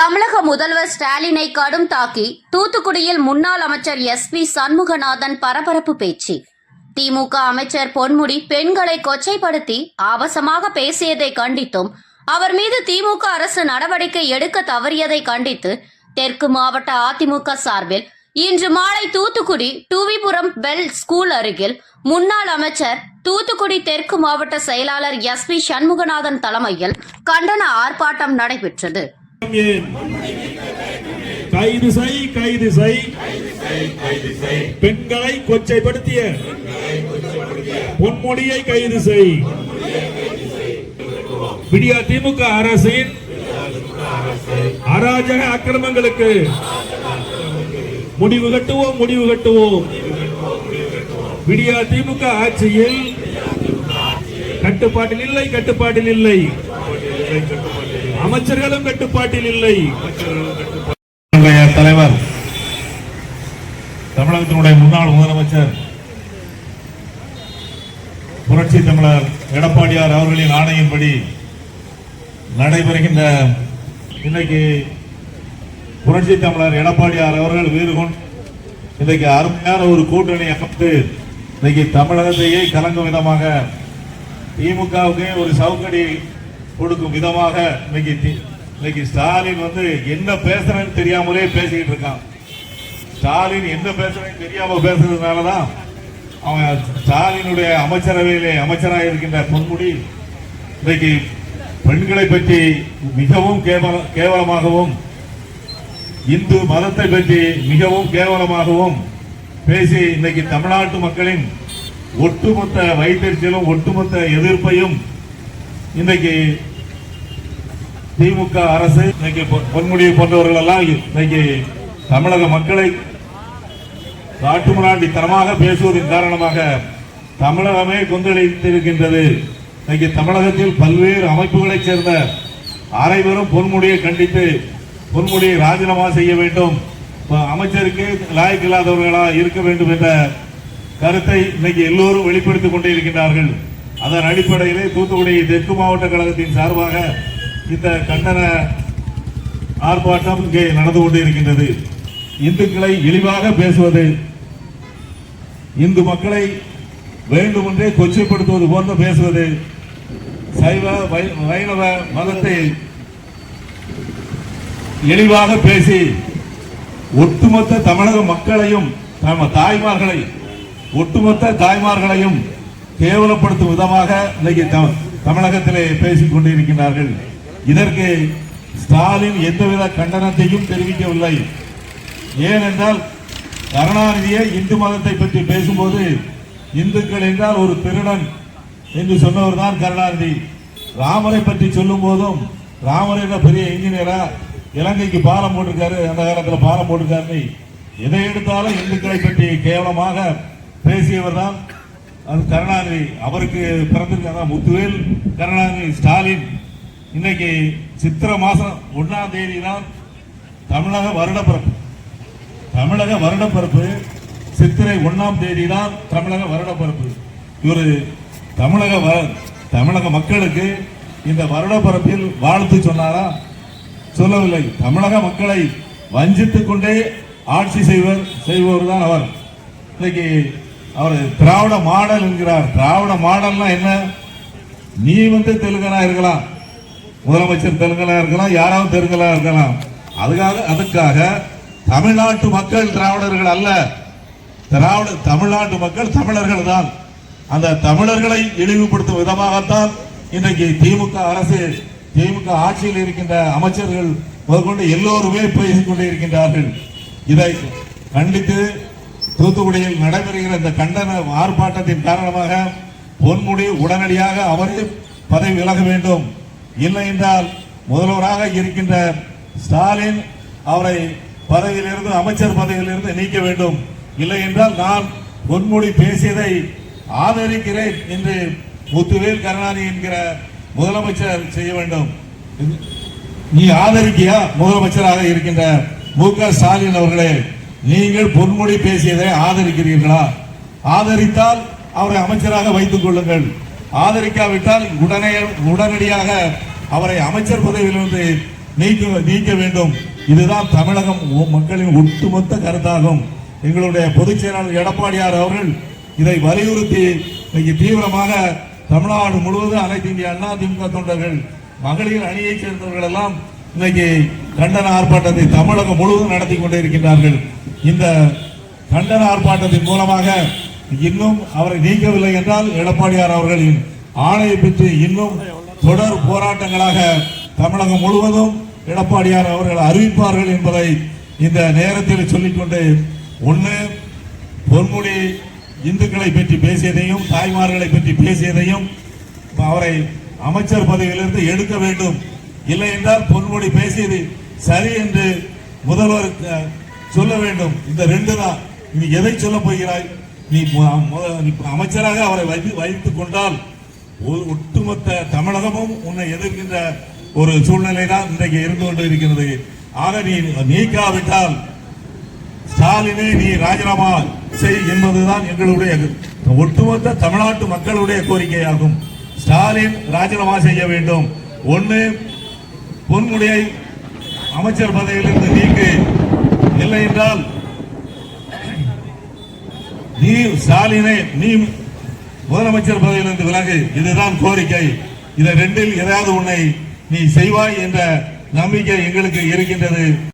தமிழக முதல்வர் ஸ்டாலினை கடும் தாக்கி தூத்துக்குடியில் முன்னாள் அமைச்சர் எஸ் பி சண்முகநாதன் பரபரப்பு பேச்சு. திமுக அமைச்சர் பொன்முடி பெண்களை கொச்சைப்படுத்தி ஆபாசமாக பேசியதை கண்டித்தும் அவர் மீது திமுக அரசு நடவடிக்கை எடுக்க தவறியதை கண்டித்து தெற்கு மாவட்ட அதிமுக சார்பில் இன்று மாலை தூத்துக்குடி டூவிபுரம் பெல் ஸ்கூல் அருகில் முன்னாள் அமைச்சர் தூத்துக்குடி தெற்கு மாவட்ட செயலாளர் எஸ் பி சண்முகநாதன் தலைமையில் கண்டன ஆர்ப்பாட்டம் நடைபெற்றது. ஏன்? கைது செய் கைது செய். பெண்களை கொச்சைப்படுத்திய. பொன்மொழியை கைது செய். விடியா திமுக அரசின் அராஜக அக்கிரமங்களுக்கு முடிவு கட்டுவோம் முடிவு கட்டுவோம். விடியா திமுக ஆட்சியில் கட்டுப்பாட்டில் இல்லை கட்டுப்பாட்டில் இல்லை. அமைச்சர்களும் கட்டுப்பாட்டில் இல்லை. தலைவர் தமிழகத்தினுடைய முன்னாள் முதலமைச்சர் புரட்சி தமிழர் எடப்பாடியார் அவர்களின் ஆணையின்படி நடைபெறுகின்ற இன்னைக்கு புரட்சி தமிழர் எடப்பாடியார் அவர்கள் வீறு கொண்டு இன்னைக்கு அருமையான ஒரு கூட்டணி அமைத்து இன்னைக்கு தமிழகத்தையே கலங்கும் விதமாக திமுகவுக்கு ஒரு சவுக்கடி கொடுக்கும் விதமாக இன்னைக்கு இன்னைக்கு ஸ்டாலின் வந்து என்ன பேசுறேன்னு தெரியாமலே பேசிக்கிட்டு இருக்கான். ஸ்டாலின் என்ன பேசுறேன்னு தெரியாம பேசுறதுனாலதான் அவன் ஸ்டாலினுடைய அமைச்சரவையிலே அமைச்சராக இருக்கின்ற பொன்முடி இன்னைக்கு பெண்களை பற்றி மிகவும் கேவல கேவலமாகவும் இந்து மதத்தை பற்றி மிகவும் கேவலமாகவும் பேசி இன்னைக்கு தமிழ்நாட்டு மக்களின் ஒட்டுமொத்த வைத்தறிச்சலும் ஒட்டுமொத்த எதிர்ப்பையும் இன்னைக்கு திமுக அரசு இன்னைக்கு பொ- போன்றவர்கள் எல்லாம் இன்னைக்கு தமிழக மக்களை காட்டுமிராண்டித்தனமாக பேசுவதன் காரணமாக தமிழகமே கொந்தளித்திருக்கின்றது. இன்னைக்கு தமிழகத்தில் பல்வேறு அமைப்புகளைச் சேர்ந்த அனைவரும் பொன்முடியை கண்டித்து பொன்முடியை ராஜினாமா செய்ய வேண்டும். இப்ப அமைச்சருக்கு லாயக்கில்லாதவர்களா இருக்க வேண்டும் என்ற கருத்தை இன்னைக்கு எல்லோரும் வெளிப்படுத்திக் கொண்டிருக்கின்றார்கள் அதன் அடிப்படையிலே தூத்துக்குடி தெற்கு மாவட்ட கழகத்தின் சார்பாக இந்த கண்டன ஆர்ப்பாட்டம் இங்கே நடந்து கொண்டிருக்கின்றது. இந்துக்களை இழிவாக பேசுவது இந்து மக்களை வேண்டுமென்றே கொச்சைப்படுத்துவது போன்று பேசுவது சைவ வை- வைணவ மதத்தை இழிவாக பேசி ஒட்டுமொத்த தமிழக மக்களையும் நம்ம தாய்மார்களை ஒட்டுமொத்த தாய்மார்களையும் கேவலப்படுத்தும் விதமாக இன்னைக்கு தமிழகத்திலே பேசிக் கொண்டிருக்கிறார்கள் இதற்கு ஸ்டாலின் எந்தவித கண்டனத்தையும் தெரிவிக்கவில்லை. ஏனென்றால் கருணாநிதியை இந்து மதத்தை பற்றி பேசும்போது இந்துக்கள் என்றால் ஒரு திருடன் என்று சொன்னவர் தான் கருணாநிதி. ராமரை பற்றி சொல்லும் போதும் ராமர் என்ற பெரிய இன்ஜினியரா? இலங்கைக்கு பாலம் போட்டிருக்காரு அந்த காலத்தில் பாலம் போட்டிருக்காருன்னு எதை எடுத்தாலும் இந்துக்களை பற்றி கேவலமாக பேசியவர் தான் அது கருணாநிதி. அவருக்கு பிறந்திருக்காங்க முத்துவேல் கருணாநிதி ஸ்டாலின். இன்னைக்கு சித்திரை மாசம் ஒன்னாம் தேதி தான் தமிழக வருடப்பிறப்பு. தமிழக வருடப்பிறப்பு சித்திரை ஒன்னாம் தேதி தான் தமிழக வருடப்பிறப்பு. இவர் தமிழக வ- தமிழக மக்களுக்கு இந்த வருடப்பிறப்பில் வாழ்த்து சொன்னாரா? சொல்லவில்லை. தமிழக மக்களை வஞ்சித்துக் கொண்டே ஆட்சி செய்வர் செய்பவர் தான் அவர். இன்னைக்கு அவர் திராவிட மாடல் என்கிறார். திராவிட மாடல்னா என்ன? நீ வந்து தெலுங்கனா இருக்கலாம். முதலமைச்சர் தெலுங்கனா இருக்கலாம் யாராவது தெலுங்கனா இருக்கலாம். அதுக்காக அதுக்காக தமிழ்நாட்டு மக்கள் திராவிடர்கள் அல்ல. திராவிட தமிழ்நாட்டு மக்கள் தமிழர்கள் தான். அந்த தமிழர்களை இழிவுபடுத்தும் விதமாகத்தான் இன்றைக்கு திமுக அரசு திமுக ஆட்சியில் இருக்கின்ற அமைச்சர்கள் முதற்கொண்டு எல்லோருமே பேசிக்கொண்டே இருக்கின்றார்கள் இதை கண்டித்து தூத்துக்குடியில் நடைபெறுகிற இந்த கண்டன ஆர்ப்பாட்டத்தின் காரணமாக பொன்முடி உடனடியாக அவரே பதவி விலக வேண்டும். இல்லை என்றால் முதல்வராக இருக்கின்ற ஸ்டாலின் அவரை பதவியிலிருந்து அமைச்சர் பதவியிலிருந்து நீக்க வேண்டும். இல்லை என்றால் நான் பொன்மொழி பேசியதை ஆதரிக்கிறேன் என்று முத்துவேல் கருணாநிதி என்கிற முதலமைச்சர் செய்ய வேண்டும். நீ ஆதரிக்கியா? முதலமைச்சராக இருக்கின்ற மு க ஸ்டாலின் அவர்களே நீங்கள் பொன்மொழி பேசியதை ஆதரிக்கிறீர்களா? ஆதரித்தால் அவரை அமைச்சராக வைத்துக் கொள்ளுங்கள். ஆதரிக்காவிட்டால் உடனே உடனடியாக அவரை அமைச்சர் பதவியிலிருந்து நீக்க நீக்க வேண்டும். இதுதான் தமிழகம் மக்களின் ஒட்டுமொத்த கருத்தாகும். எங்களுடைய பொதுச் செயலாளர் எடப்பாடியார் அவர்கள் இதை வலியுறுத்தி இன்னைக்கு தீவிரமாக தமிழ்நாடு முழுவதும் அனைத்து இந்திய அண்ணா திமுக தொண்டர்கள் மகளிர் அணியைச் சேர்ந்தவர்கள் எல்லாம் இன்னைக்கு கண்டன ஆர்ப்பாட்டத்தை தமிழகம் முழுவதும் நடத்தி கொண்டிருக்கின்றார்கள். இந்த கண்டன ஆர்ப்பாட்டத்தின் மூலமாக இன்னும் அவரை நீக்கவில்லை என்றால் எடப்பாடியார் அவர்களின் ஆணையை பற்றி இன்னும் தொடர் போராட்டங்களாக தமிழகம் முழுவதும் எடப்பாடியார் அவர்கள் அறிவிப்பார்கள் என்பதை இந்த நேரத்தில் சொல்லிக்கொண்டு ஒன்று பொன்மொழி இந்துக்களை பற்றி பேசியதையும் தாய்மார்களை பற்றி பேசியதையும் அவரை அமைச்சர் பதவியிலிருந்து எடுக்க வேண்டும். இல்லை என்றால் பொன்மொழி பேசியது சரி என்று முதல்வர் சொல்ல வேண்டும். இந்த ரெண்டு தான். நீ எதை சொல்ல போகிறாய்? நீ அமைச்சராக அவரை வைத்து வைத்துக் கொண்டால் ஒரு ஒட்டுமொத்த தமிழகமும் உன்னை எதிர்க்கின்ற ஒரு சூழ்நிலை தான் இன்றைக்கு இருந்து கொண்டு இருக்கிறது ஆக நீ நீக்காவிட்டால் ஸ்டாலினை நீ ராஜினாமா செய் என்பதுதான் எங்களுடைய ஒட்டுமொத்த தமிழ்நாட்டு மக்களுடைய கோரிக்கையாகும். ஸ்டாலின் ராஜினாமா செய்ய வேண்டும். ஒன்று பொன்முடியை அமைச்சர் பதவியிலிருந்து நீக்கு. இல்லை என்றால் நீ ஸ்டாலினை நீ முதலமைச்சர் பதவியிலிருந்து விலகு. இதுதான் கோரிக்கை. இதை ரெண்டில் ஏதாவது உன்னை நீ செய்வாய் என்ற நம்பிக்கை எங்களுக்கு இருக்கின்றது.